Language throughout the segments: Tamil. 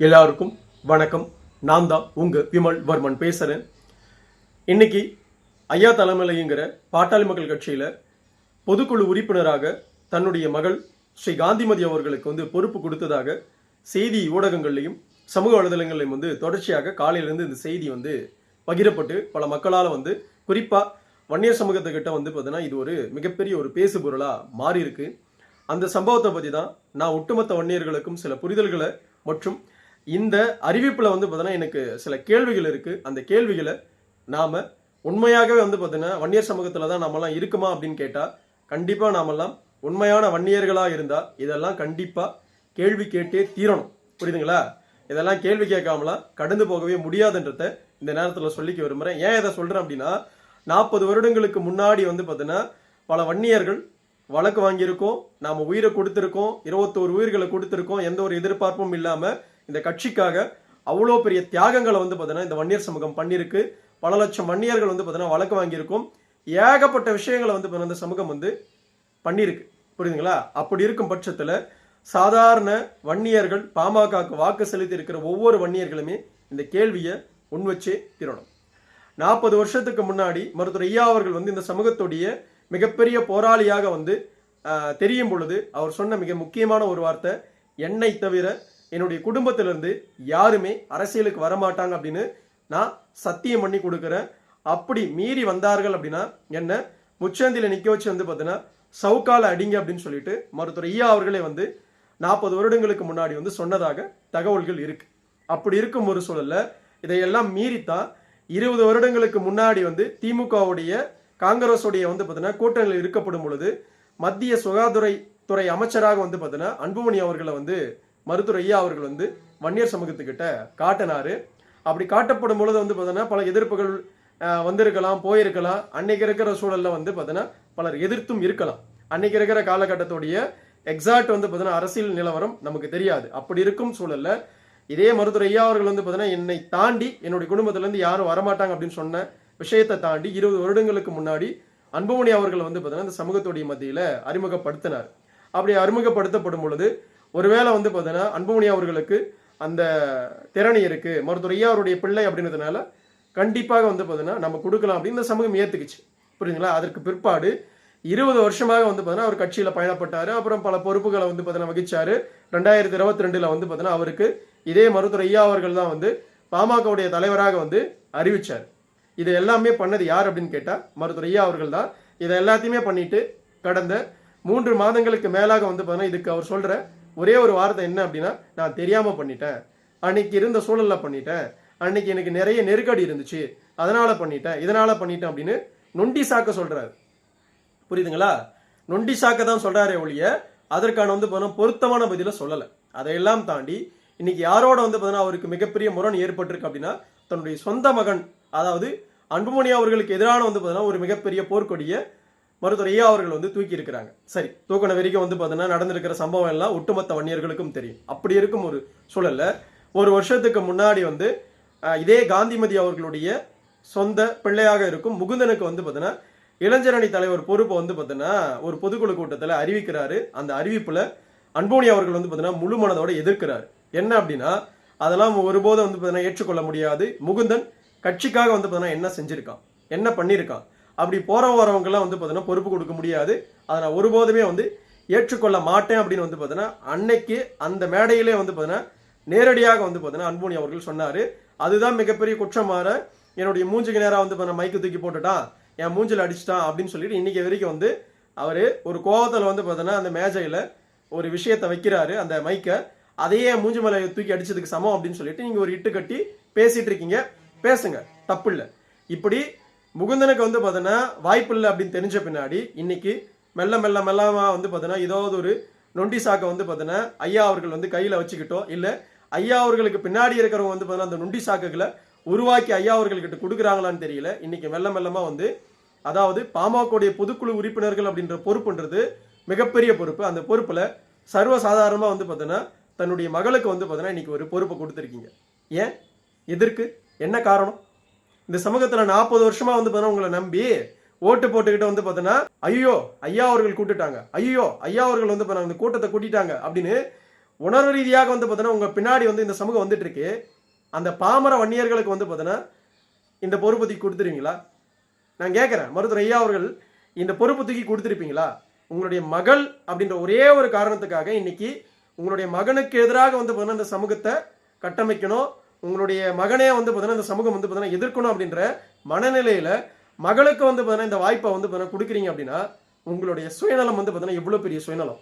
எல்லாருக்கும் வணக்கம். நான் தான் உங்கள் விமல் வர்மன் பேசுகிறேன் இன்னைக்கு ஐயா தலைமலைங்கிற பாட்டாளி மக்கள் கட்சியில் பொதுக்குழு உறுப்பினராக தன்னுடைய மகள் ஸ்ரீ காந்திமதி அவர்களுக்கு வந்து பொறுப்பு கொடுத்ததாக செய்தி ஊடகங்கள்லையும் சமூக வலைதளங்களையும் வந்து தொடர்ச்சியாக காலையிலேருந்து இந்த செய்தி வந்து பகிரப்பட்டு பல மக்களால் வந்து குறிப்பாக வன்னியர் சமூகத்துக்கிட்ட வந்து பார்த்தீங்கன்னா இது ஒரு மிகப்பெரிய ஒரு பேசு பொருளாக மாறி இருக்கு அந்த சம்பவத்தை பற்றி தான் நான் ஒட்டுமொத்த வன்னியர்களுக்கும் சில புரிதல்களை மற்றும் இந்த அறிவிப்பில் வந்து பார்த்தீங்கன்னா எனக்கு சில கேள்விகள் இருக்குது அந்த கேள்விகளை நாம் உண்மையாகவே வந்து பார்த்தீங்கன்னா வன்னியர் சமூகத்தில் தான் நாமெல்லாம் இருக்குமா அப்படின்னு கேட்டால் கண்டிப்பாக நாமெல்லாம் உண்மையான வன்னியர்களாக இருந்தால் இதெல்லாம் கண்டிப்பாக கேள்வி கேட்டே தீரணும். புரியுதுங்களா? இதெல்லாம் கேள்வி கேட்காமலாம் கடந்து போகவே முடியாதுன்றத இந்த நேரத்தில் சொல்லிக்க விரும்புகிறேன் ஏன் இதை சொல்கிறேன் அப்படின்னா நாற்பது வருடங்களுக்கு முன்னாடி வந்து பார்த்தீங்கன்னா பல வன்னியர்கள் வழக்கு வாங்கியிருக்கோம் நாம் உயிரை கொடுத்துருக்கோம் இருபத்தோரு உயிர்களை கொடுத்துருக்கோம் எந்த ஒரு எதிர்பார்ப்பும் இல்லாமல் இந்த கட்சிக்காக அவ்வளோ பெரிய தியாகங்களை வந்து பார்த்தீங்கன்னா இந்த வன்னியர் சமூகம் பண்ணியிருக்கு. பல லட்சம் வன்னியர்கள் வந்து பார்த்தீங்கன்னா வழக்கு வாங்கியிருக்கும். ஏகப்பட்ட விஷயங்களை வந்து பார்த்தீங்கன்னா இந்த சமூகம் வந்து பண்ணியிருக்கு. புரியுதுங்களா? அப்படி இருக்கும் பட்சத்தில் சாதாரண வன்னியர்கள் பாமகவுக்கு வாக்கு செலுத்தி இருக்கிற ஒவ்வொரு வன்னியர்களுமே இந்த கேள்வியை முன்வச்சே திரணும். நாற்பது வருஷத்துக்கு முன்னாடி மருத்துவர் ஐயா அவர்கள் வந்து இந்த சமூகத்துடைய மிகப்பெரிய போராளியாக வந்து தெரியும் பொழுது அவர் சொன்ன மிக முக்கியமான ஒரு வார்த்தை என்னை தவிர என்னுடைய குடும்பத்திலிருந்து யாருமே அரசியலுக்கு வரமாட்டாங்க அப்படின்னு நான் சத்தியம் பண்ணி கொடுக்குறேன். அப்படி மீறி வந்தார்கள் அப்படின்னா என்ன? முச்சந்தியில் நிற்க வச்சு வந்து பார்த்தீங்கன்னா சவுக்கால அடிங்க அப்படின்னு சொல்லிட்டு மருத்துவர் ஐயா அவர்களே வந்து நாற்பது வருடங்களுக்கு முன்னாடி வந்து சொன்னதாக தகவல்கள் இருக்கு. அப்படி இருக்கும் ஒரு சூழல்ல இதையெல்லாம் மீறித்தான் இருபது வருடங்களுக்கு முன்னாடி வந்து திமுகவுடைய காங்கிரஸுடைய வந்து பார்த்தீங்கன்னா கூட்டணியில் இருக்கப்படும் பொழுது மத்திய சுகாதாரத்துறை அமைச்சராக வந்து பார்த்தீங்கன்னா அன்புமணி அவர்களை வந்து மருத்துவர் ஐயா அவர்கள் வந்து வன்னியர் சமூகத்துக்கிட்ட காட்டினாரு. அப்படி காட்டப்படும் பொழுது வந்து பார்த்தோன்னா பல எதிர்ப்புகள் வந்திருக்கலாம் போயிருக்கலாம். அன்னைக்கு இருக்கிற சூழல்ல வந்து பார்த்தோன்னா பலர் எதிர்த்தும் இருக்கலாம். அன்னைக்கு இருக்கிற காலகட்டத்துடைய எக்ஸாக்ட் வந்து பார்த்தீங்கன்னா அரசியல் நிலவரம் நமக்கு தெரியாது. அப்படி இருக்கும் சூழல்ல இதே மருத்துவர் ஐயா அவர்கள் வந்து பார்த்தீங்கன்னா என்னை தாண்டி என்னுடைய குடும்பத்திலேருந்து யாரும் வரமாட்டாங்க அப்படின்னு சொன்ன விஷயத்தை தாண்டி இருபது வருடங்களுக்கு முன்னாடி அன்புமணி அவர்கள் வந்து பார்த்தீங்கன்னா இந்த சமூகத்துடைய மத்தியில் அறிமுகப்படுத்தினார். அப்படி அறிமுகப்படுத்தப்படும் பொழுது ஒருவேளை வந்து பார்த்தீங்கன்னா அன்புமணி அவர்களுக்கு அந்த திறனி இருக்குது மருத்துவர் ஐயா அவருடைய பிள்ளை அப்படின்றதுனால கண்டிப்பாக வந்து பார்த்தீங்கன்னா நம்ம கொடுக்கலாம் அப்படின்னு இந்த சமூகம் ஏற்றுக்குச்சு புரியுதுங்களா அதற்கு பிற்பாடு இருபது வருஷமாக வந்து பார்த்தீங்கன்னா அவர் கட்சியில் பயணப்பட்டார். அப்புறம் பல பொறுப்புகளை வந்து பார்த்தீங்கன்னா வகிச்சார். ரெண்டாயிரத்தி இருபத்தி ரெண்டில் வந்து பார்த்தீங்கன்னா அவருக்கு இதே மருத்துவர் ஐயா அவர்கள் தான் வந்து பாமகவுடைய தலைவராக வந்து அறிவித்தார் இது எல்லாமே பண்ணது யார் அப்படின்னு கேட்டால் மருத்துவர் ஐயா அவர்கள் தான். இதை எல்லாத்தையுமே பண்ணிட்டு கடந்த மூன்று மாதங்களுக்கு மேலாக வந்து பார்த்தீங்கன்னா இதுக்கு அவர் சொல்கிற ஒரே ஒரு வார்த்தை என்ன அப்படின்னா நான் தெரியாமல் பண்ணிட்டேன். அன்னைக்கு இருந்த சூழலில் பண்ணிட்டேன். அன்னைக்கு எனக்கு நிறைய நெருக்கடி இருந்துச்சு. அதனால் பண்ணிட்டேன். இதனால் பண்ணிட்டேன் அப்படின்னு நொண்டி சாக்க சொல்கிறாரு புரியுதுங்களா? நொண்டி சாக்க தான் சொல்கிறாரே ஒழிய அதற்கான வந்து பார்த்தீங்கன்னா பொருத்தமான பதிலை சொல்லலை. அதையெல்லாம் தாண்டி இன்னைக்கு யாரோட வந்து பார்த்தீங்கன்னா அவருக்கு மிகப்பெரிய முரண் ஏற்பட்டிருக்கு அப்படின்னா தன்னுடைய சொந்த மகன் அதாவது அன்புமணி அவர்களுக்கு எதிரான வந்து பார்த்தீங்கன்னா ஒரு மிகப்பெரிய போர்க்கொடியை மருத்துவர் ஐயா அவர்கள் வந்து தூக்கி இருக்கிறாங்க சரி தூக்கின வரைக்கும் வந்து பார்த்தீங்கன்னா நடந்திருக்கிற சம்பவம் எல்லாம் ஒட்டுமொத்த வன்னியர்களுக்கும் தெரியும். அப்படி இருக்கும் ஒரு சூழல்ல ஒரு வருஷத்துக்கு முன்னாடி வந்து இதே காந்திமதி அவர்களுடைய சொந்த பிள்ளையாக இருக்கும் முகுந்தனுக்கு வந்து பார்த்தீங்கன்னா இளைஞரணி தலைவர் பொறுப்பை வந்து பார்த்தீங்கன்னா ஒரு பொதுக்குழு கூட்டத்தில் அறிவிக்கிறாரு. அந்த அறிவிப்பில் அன்போனி அவர்கள் வந்து பார்த்தீங்கன்னா முழு மனதோடு எதிர்க்கிறார். என்ன அப்படின்னா அதெல்லாம் ஒருபோதும் வந்து பார்த்தீங்கன்னா ஏற்றுக்கொள்ள முடியாது. முகுந்தன் கட்சிக்காக வந்து பார்த்தீங்கன்னா என்ன செஞ்சுருக்கான்? என்ன பண்ணியிருக்கான் அப்படி போறவங்க வரவங்கெல்லாம் வந்து பார்த்தீங்கன்னா பொறுப்பு கொடுக்க முடியாது. அதை நான் ஒருபோதுமே வந்து ஏற்றுக்கொள்ள மாட்டேன் அப்படின்னு வந்து பார்த்தீங்கன்னா அன்னைக்கு அந்த மேடையிலே வந்து பார்த்தீங்கன்னா நேரடியாக வந்து பார்த்தீங்கன்னா அன்போனி அவர்கள் சொன்னார். அதுதான் மிகப்பெரிய குற்றமாற என்னுடைய மூஞ்சுக்கு நேராக வந்து பார்த்தீங்கன்னா மைக்கு தூக்கி போட்டுட்டான் என் மூஞ்சில் அடிச்சிட்டான் அப்படின்னு சொல்லிட்டு இன்றைக்கி வரைக்கும் வந்து அவர் ஒரு கோவத்தில் வந்து பார்த்தீங்கன்னா அந்த மேஜையில் ஒரு விஷயத்தை வைக்கிறாரு அந்த மைக்கை அதையே மூஞ்சி மலை தூக்கி அடிச்சதுக்கு சமம் அப்படின்னு சொல்லிட்டு நீங்கள் ஒரு இட்டு கட்டி பேசிகிட்டு இருக்கீங்க. பேசுங்க. தப்பு இல்லை இப்படி முகுந்தனுக்கு வந்து பார்த்தீங்கன்னா வாய்ப்பு இல்லை அப்படின்னு தெரிஞ்ச பின்னாடி இன்னைக்கு மெல்ல மெல்ல மெல்லமாக வந்து பார்த்தீங்கன்னா ஏதாவது ஒரு நொண்டி சாக்கை வந்து பார்த்தீங்கன்னா ஐயா அவர்கள் வந்து கையில் வச்சுக்கிட்டோம் இல்லை ஐயா அவர்களுக்கு பின்னாடி இருக்கிறவங்க வந்து பார்த்தீங்கன்னா அந்த நொண்டி சாக்குகளை உருவாக்கி ஐயா அவர்கள்கிட்ட கொடுக்குறாங்களான்னு தெரியல. இன்னைக்கு மெல்ல மெல்லமாக வந்து அதாவது பாமகவுடைய பொதுக்குழு உறுப்பினர்கள் அப்படின்ற பொறுப்புன்றது மிகப்பெரிய பொறுப்பு. அந்த பொறுப்பில் சர்வசாதாரணமாக வந்து பார்த்தீங்கன்னா தன்னுடைய மகளுக்கு வந்து பார்த்தீங்கன்னா இன்னைக்கு ஒரு பொறுப்பை கொடுத்துருக்கீங்க. ஏன்? எதற்கு? என்ன காரணம்? இந்த சமூகத்துல நாற்பது வருஷமா வந்து பார்த்தீங்கன்னா உங்களை நம்பி ஓட்டு போட்டுக்கிட்டு வந்து பார்த்தோன்னா ஐயோ ஐயா அவர்கள் கூட்டுட்டாங்க ஐயோ ஐயா அவர்கள் வந்து இப்போ அந்த கூட்டத்தை கூட்டிட்டாங்க அப்படின்னு உணர்வு ரீதியாக வந்து பார்த்தோன்னா உங்க பின்னாடி வந்து இந்த சமூகம் வந்துட்டு இருக்கு. அந்த பாமர வன்னியர்களுக்கு வந்து பார்த்தோன்னா இந்த பொறுப்பு தூக்கி கொடுத்துருவீங்களா? நான் கேட்குறேன் மருத்துவர் ஐயா அவர்கள் இந்த பொறுப்பு தூக்கி கொடுத்துருப்பீங்களா? உங்களுடைய மகள் அப்படின்ற ஒரே ஒரு காரணத்துக்காக இன்னைக்கு உங்களுடைய மகனுக்கு எதிராக வந்து பார்த்தீங்கன்னா இந்த சமூகத்தை கட்டமைக்கணும். உங்களுடைய மகனே வந்து பார்த்தீங்கன்னா இந்த சமூகம் வந்து பார்த்தீங்கன்னா எதிர்க்கணும் அப்படின்ற மனநிலையில மகளுக்கு வந்து பார்த்தீங்கன்னா இந்த வாய்ப்பை வந்து பார்த்தீங்கன்னா கொடுக்குறீங்க அப்படின்னா உங்களுடைய சுயநலம் வந்து பார்த்தீங்கன்னா எவ்வளோ பெரிய சுயநலம்?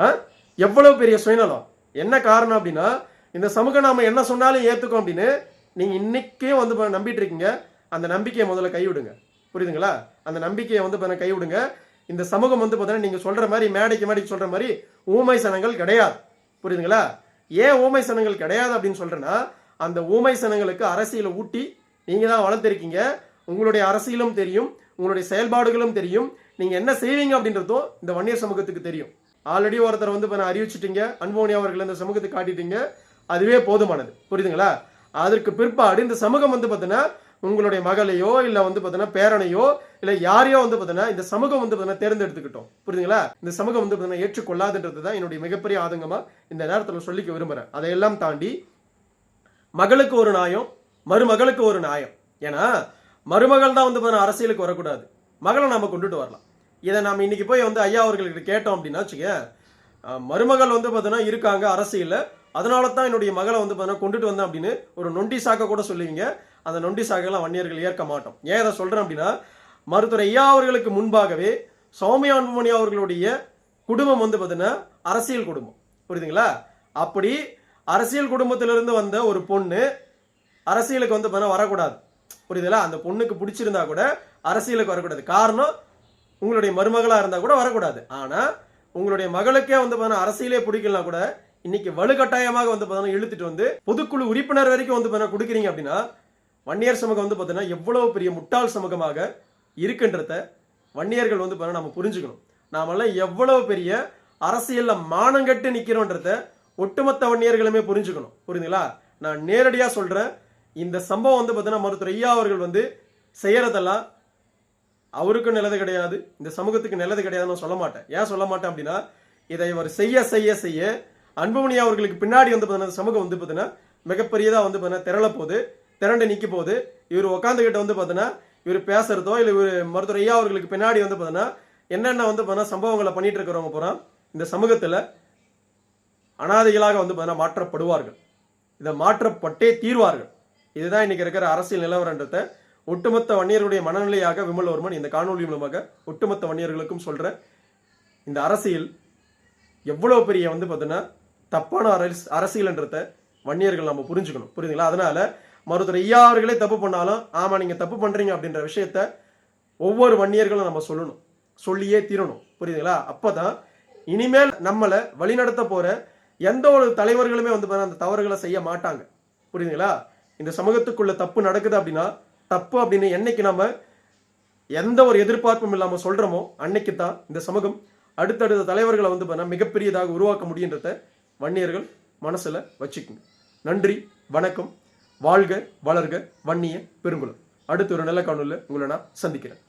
ஆ? எவ்வளோ பெரிய சுயநலம்? என்ன காரணம் அப்படின்னா இந்த சமூகம் நாம என்ன சொன்னாலும் ஏற்றுக்கோம் அப்படின்னு நீங்கள் இன்னைக்கே வந்து நம்பிட்டு இருக்கீங்க. அந்த நம்பிக்கையை முதல்ல கைவிடுங்க. புரியுதுங்களா? அந்த நம்பிக்கையை வந்து பார்த்தீங்கன்னா கைவிடுங்க. இந்த சமூகம் வந்து பார்த்தீங்கன்னா நீங்கள் சொல்கிற மாதிரி மேடைக்கு மேடைக்கு சொல்கிற மாதிரி ஊமை சனங்கள் கிடையாது. புரியுதுங்களா? ஏன் ஊமை சனங்கள் கிடையாது அப்படின்னு சொல்கிறேன்னா அந்த ஊமை சனங்களுக்கு அரசியலை ஊட்டி நீங்கள் தான் வளர்த்துருக்கீங்க. உங்களுடைய அரசியலும் தெரியும் உங்களுடைய செயல்பாடுகளும் தெரியும். நீங்கள் என்ன செய்வீங்க அப்படின்றதும் இந்த வன்னியர் சமூகத்துக்கு தெரியும். ஆல்ரெடி ஒருத்தர் வந்து இப்போ நான் அறிவிச்சிட்டீங்க அன்போனி அவர்கள் இந்த சமூகத்துக்கு காட்டிட்டீங்க அதுவே போதுமானது. புரியுதுங்களா? அதற்கு பிற்பாடு இந்த சமூகம் வந்து பார்த்தீங்கன்னா உங்களுடைய மகளையோ இல்லை வந்து பார்த்தீங்கன்னா பேரனையோ இல்லை யாரையோ வந்து பார்த்தீங்கன்னா இந்த சமூகம் வந்து பார்த்தீங்கன்னா தேர்ந்தெடுத்துக்கிட்டோம். புரியுதுங்களா? இந்த சமூகம் வந்து பார்த்தீங்கன்னா ஏற்றுக்கொள்ளாதுன்றது தான் என்னுடைய மிகப்பெரிய ஆதங்கமாக இந்த நேரத்தில் சொல்லிக்க விரும்புகிறேன் அதையெல்லாம் தாண்டி மகளுக்கு ஒரு நியாயம் மருமகளுக்கு ஒரு நியாயம் ஏன்னா மருமகள் தான் வந்து பார்த்தீங்கன்னா அரசியலுக்கு வரக்கூடாது. மகளை நம்ம கொண்டுட்டு வரலாம். இதை நம்ம இன்னைக்கு போய் வந்து ஐயா அவர்கள்கிட்ட கேட்டோம் அப்படின்னா வச்சுக்க மருமகள் வந்து பார்த்தீங்கன்னா இருக்காங்க அரசியலில். அதனால தான் என்னுடைய மகளை வந்து பார்த்தீங்கன்னா கொண்டுட்டு வந்தேன் அப்படின்னு ஒரு நொண்டி சாக்கை கூட சொல்லுவீங்க. அந்த நொண்டி சாக்கெல்லாம் வன்னியர்கள் ஏற்க மாட்டோம். ஏன் இதை சொல்கிறேன் அப்படின்னா மருத்துவர் ஐயா அவர்களுக்கு முன்பாகவே சௌமியா அன்புமணி அவர்களுடைய குடும்பம் வந்து பார்த்தீங்கன்னா அரசியல் குடும்பம். புரியுதுங்களா? அப்படி அரசியல் குடும்பத்திலிருந்து வந்த ஒரு பொண்ணு அரசியலுக்கு வந்து பார்த்தீங்கன்னா வரக்கூடாது. புரியுதுல? அந்த பொண்ணுக்கு பிடிச்சிருந்தா கூட அரசியலுக்கு வரக்கூடாது. காரணம் உங்களுடைய மருமகளாக இருந்தால் கூட வரக்கூடாது. ஆனால் உங்களுடைய மகளுக்கே வந்து பார்த்தீங்கன்னா அரசியலே பிடிக்கலாம் கூட இன்னைக்கு வலுக்கட்டாயமாக வந்து பார்த்தீங்கன்னா இழுத்துட்டு வந்து பொதுக்குழு உறுப்பினர் வரைக்கும் வந்து பார்த்தீங்கன்னா கொடுக்குறீங்க அப்படின்னா வன்னியர் சமூகம் வந்து பார்த்தீங்கன்னா எவ்வளவு பெரிய முட்டாள் சமூகமாக இருக்குன்றத வன்னியர்கள் வந்து பார்த்தீங்கன்னா நம்ம புரிஞ்சுக்கணும். நாமெல்லாம் எவ்வளவு பெரிய அரசியல்ல மானங்கட்டு நிற்கிறோன்றத ஒட்டுமொத்த வன்னியர்களுமே புரிஞ்சுக்கணும். புரியுதுங்களா? நான் நேரடியாக சொல்கிறேன் இந்த சம்பவம் வந்து பார்த்தீங்கன்னா மருத்துவர் ஐயா அவர்கள் வந்து செய்யறதெல்லாம் அவருக்கும் நல்லது கிடையாது இந்த சமூகத்துக்கு நல்லது கிடையாதுன்னு சொல்ல மாட்டேன். ஏன் சொல்ல மாட்டேன் அப்படின்னா இதை இவர் செய்ய செய்ய செய்ய அன்புமணி அவர்களுக்கு பின்னாடி வந்து பார்த்தீங்கன்னா சமூகம் வந்து பார்த்தீங்கன்னா மிகப்பெரியதாக வந்து பார்த்தீங்கன்னா திரள போகுது திரண்டு நிற்க போகுது. இவர் உட்காந்துக்கிட்ட வந்து பார்த்தீங்கன்னா இவர் பேசுறதோ இல்லை இவர் மருத்துவர் ஐயா அவர்களுக்கு பின்னாடி வந்து பார்த்தீங்கன்னா என்னென்ன வந்து பார்த்தீங்கன்னா சம்பவங்களை பண்ணிட்டு இருக்கிறவங்க பூரா இந்த சமூகத்தில் அனாதைகளாக வந்து பார்த்தீங்கன்னா மாற்றப்படுவார்கள். இதை மாற்றப்பட்டே தீர்வார்கள். இதுதான் இன்னைக்கு இருக்கிற அரசியல் நிலவரன்றத்தை ஒட்டுமொத்த வன்னியர்களுடைய மனநிலையாக விமல்வர்மன் இந்த காணொலி மூலமாக ஒட்டுமொத்த வன்னியர்களுக்கும் சொல்கிற இந்த அரசியல் எவ்வளவு பெரிய வந்து பார்த்தீங்கன்னா தப்பான அரசு அரசியல்ன்றத வன்னியர்கள் நம்ம புரிஞ்சுக்கணும். புரியுதுங்களா? அதனால மருத்துவர் ஐயா அவர்களே தப்பு பண்ணாலும் ஆமா நீங்க தப்பு பண்றீங்க அப்படின்ற விஷயத்த ஒவ்வொரு வன்னியர்களும் நம்ம சொல்லணும். சொல்லியே தீரணும். புரியுதுங்களா? அப்பதான் இனிமேல் நம்மளை வழிநடத்த போற எந்த ஒரு தலைவர்களுமே வந்து அந்த தவறுகளை செய்ய மாட்டாங்க. புரியுதுங்களா? இந்த சமூகத்துக்குள்ள தப்பு நடக்குது அப்படின்னா தப்பு அப்படின்னு என்னைக்கு நம்ம எந்த ஒரு எதிர்பார்ப்பும் இல்லாம சொல்றோமோ அன்னைக்கு தான் இந்த சமூகம் அடுத்தடுத்த தலைவர்களை வந்து பார்த்தீங்கன்னா மிகப்பெரியதாக உருவாக்க முடியுன்றத வன்னியர்கள் மனசுல வச்சுக்குங்க நன்றி வணக்கம். வாழ்க வளர்க வன்னிய பெருங்குளம் அடுத்த ஒரு நல்ல காணொலியில் உங்களை நான் சந்திக்கிறேன்.